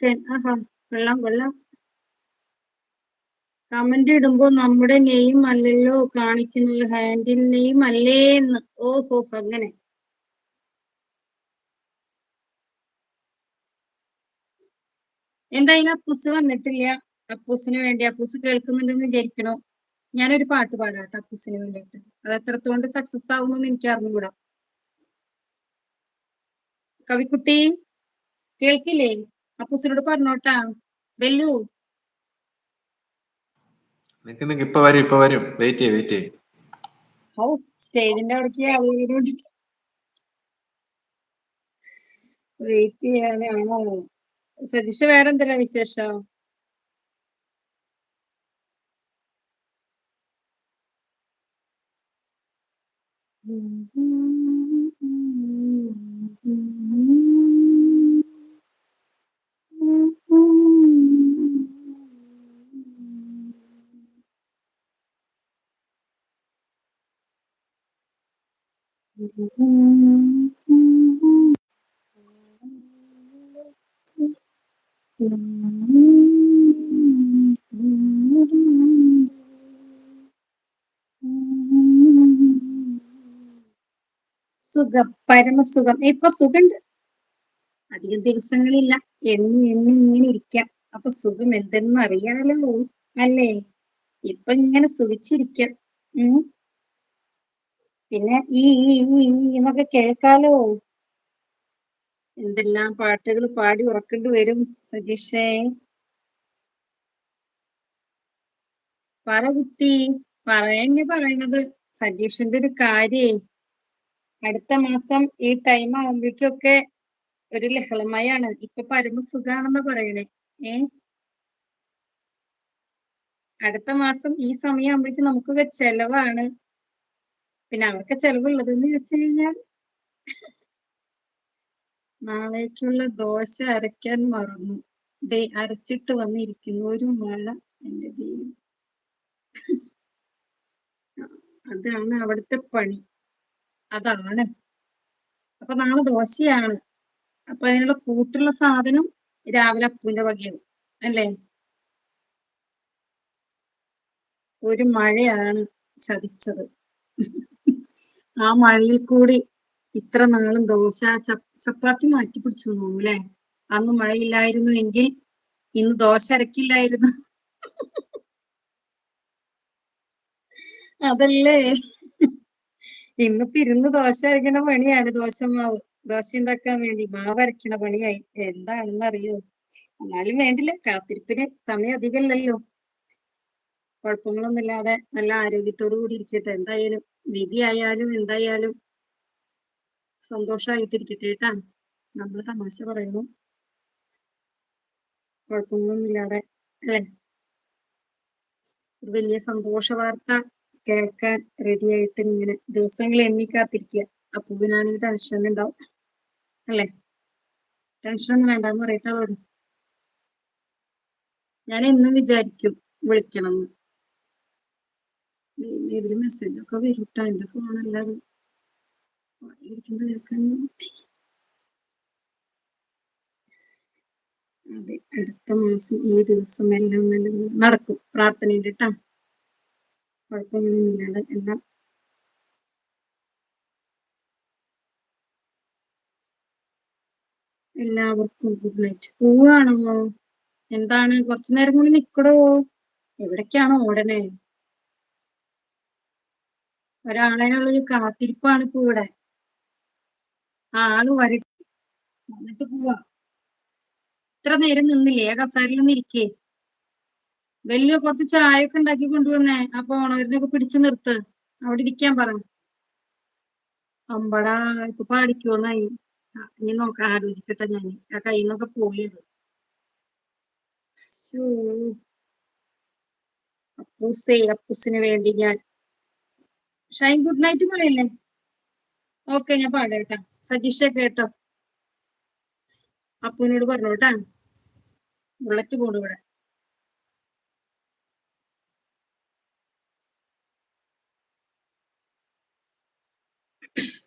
Chicken ആഹാ കൊള്ളാം കൊള്ളാം comment ഇടുമ്പോ നമ്മുടെ നെയിം അല്ലല്ലോ കാണിക്കുന്നത്. ഹാൻഡിൽ നെയിം അല്ലേന്ന്. ഓഹോ അങ്ങനെ. എന്തായാലും അപ്പൂസ് വന്നിട്ടില്ല. അപ്പൂസിന് വേണ്ടി അപ്പൂസ് കേൾക്കുന്നുണ്ടെന്ന് വിചാരിക്കണോ? ഞാനൊരു പാട്ട് പാടാട്ടെ അപ്പൂസിന് വേണ്ടിയിട്ട്. അത് എത്രത്തോണ്ട് സക്സസ് ആവുന്നു എനിക്ക് അറിഞ്ഞുകൂടാ. കവിക്കുട്ടി കേൾക്കില്ലേ? അപ്പൂസിനോട് പറഞ്ഞോട്ടാ. വെല്ലു. നിക്ക് നിക്ക് ഇപ്പൊ വരും ഇപ്പൊ വരും. വെയിറ്റ് ചെയ്യ വെയിറ്റ് ചെയ്യ. സ്റ്റേജിന്റെ അവിടേക്ക് ആളുകളോട് വെയിറ്റ് ചെയ്യാനാണോ? സതീഷ് വേറെന്തല്ല വിശേഷം? സുഖം പരമസുഖം. ഇപ്പൊ സുഖണ്ട്. അധികം ദിവസങ്ങളില്ല. എണ്ണി എണ്ണി ഇങ്ങനെ ഇരിക്കാം. അപ്പൊ സുഖം എന്തെന്ന് അറിയാലോ അല്ലേ? ഇപ്പൊ ഇങ്ങനെ സുഖിച്ചിരിക്കാം. ഉം? പിന്നെ ഈ എന്നൊക്കെ കേൾക്കാലോ? എന്തെല്ലാം പാട്ടുകൾ പാടി ഉറക്കേണ്ടി വരും സജീഷേ പറ കുട്ടി പറയന്നെ പറയണത് സജീഷിന്റെ ഒരു കാര്യേ. അടുത്ത മാസം ഈ ടൈം ആവുമ്പോഴേക്കൊക്കെ ഒരു ലഹളമയാണ്. ഇപ്പൊ പരമ സുഖാണെന്ന പറയണേ. ഏ? അടുത്ത മാസം ഈ സമയം ആവുമ്പോഴേക്കും നമുക്കൊക്കെ ചെലവാണ്. പിന്നെ അവർക്ക് ചെലവുള്ളത് എന്ന് വെച്ച് കഴിഞ്ഞാൽ നാളേക്കുള്ള ദോശ അരയ്ക്കാൻ മറന്നു. ദേ അരച്ചിട്ട് വന്നിരിക്കുന്നു ഒരു മഴ എന്റെ ദൈവം. അതാണ് അവിടുത്തെ പണി. അതാണ്. അപ്പൊ നാളെ ദോശയാണ്. അപ്പൊ അതിനുള്ള കൂട്ടുള്ള സാധനം രാവിലെ അപ്പൂന്റെ വകയാണ് അല്ലേ? ഒരു മഴയാണ് ചതിച്ചത്. ആ മഴയിൽ കൂടി ഇത്ര നാളും ദോശ ചപ്പാത്തി മാറ്റി പിടിച്ചു തോന്നുന്നു അല്ലെ? അന്ന് മഴയില്ലായിരുന്നു എങ്കിൽ ഇന്ന് ദോശ അരക്കില്ലായിരുന്നു. അതല്ലേ? ഇന്നിപ്പോ ഇരുന്ന് ദോശ അരക്കണ പണിയാണ്. ദോശ മാവ് ദോശ ഉണ്ടാക്കാൻ വേണ്ടി മാവ് അരക്കണ പണിയായി. എന്താണെന്ന് അറിയോ? എന്നാലും വേണ്ടില്ല. കാത്തിരിപ്പിന് സമയം അധികമല്ലല്ലോ. കുഴപ്പങ്ങളൊന്നുമില്ലാതെ നല്ല ആരോഗ്യത്തോടു കൂടി ഇരിക്കട്ടെ. എന്തായാലും വിധിയായാലും എന്തായാലും സന്തോഷമായിട്ടിരിക്കട്ടെ കേട്ടാ. നമ്മൾ തമാശ പറയുന്നു കുഴപ്പങ്ങളൊന്നുമില്ലാതെ അല്ലെ? ഒരു വലിയ സന്തോഷ വാർത്ത കേൾക്കാൻ റെഡി ആയിട്ട് ഇങ്ങനെ ദിവസങ്ങൾ എണ്ണി കാത്തിരിക്കുക അപ്പൂവിനാണെങ്കിൽ ടെൻഷൻ ഉണ്ടാവും. അല്ലെ? ടെൻഷൻ ഒന്നും വേണ്ടെന്ന് പറയട്ടെ ഞാൻ എന്നും വിചാരിക്കും വിളിക്കണം എന്ന് ഇതിൽ മെസ്സേജ് ഒക്കെ കേട്ടോ എന്റെ ഫോണല്ലാതെ ഇരിക്കുമ്പോഴൊക്കെ അതെ അടുത്ത മാസം ഈ ദിവസം എല്ലാം നടക്കും. പ്രാർത്ഥനയുണ്ട് കേട്ടാ കുഴപ്പമൊന്നുമില്ലാതെ എല്ലാം. എല്ലാവർക്കും ഗുഡ് നൈറ്റ് പോവാണോ? എന്താണ്? കുറച്ചു നേരം കൂടി നിക്കടോ? എവിടേക്കാണോ ഓടണേ? ഒരാളെയുള്ളൊരു കാത്തിരിപ്പാണ് ഇപ്പൊ ഇവിടെ. ആൾ വരട്ടെ വന്നിട്ട് പോവാ. ഇത്ര നേരം നിന്നില്ലേ? കസാരയിൽ ഒന്ന് ഇരിക്കേ. വലിയ കുറച്ച് ചായ ഒക്കെ ഉണ്ടാക്കി കൊണ്ടുവന്നേ. ആ പോണവരിനൊക്കെ പിടിച്ചു നിർത്ത്. അവിടെ ഇരിക്കാൻ പറ. അമ്പടാ ഇപ്പൊ പാടിക്കോന്നായി ഇനി നോക്കാം. ആലോചിക്കട്ടെ ഞാൻ ആ കയ്യിൽ നിന്നൊക്കെ പോയത്. അപ്പൂസേ അപ്പൂസിന് വേണ്ടി ഞാൻ ഷൈൻ ഗുഡ് നൈറ്റ് പറയല്ലേ? ഓക്കെ ഞാൻ പാടേട്ടാ. സജീഷ കേട്ടോ. അപ്പുവിനോട് പറഞ്ഞു ബുള്ളറ്റ് പോണു ഇവിടെ. you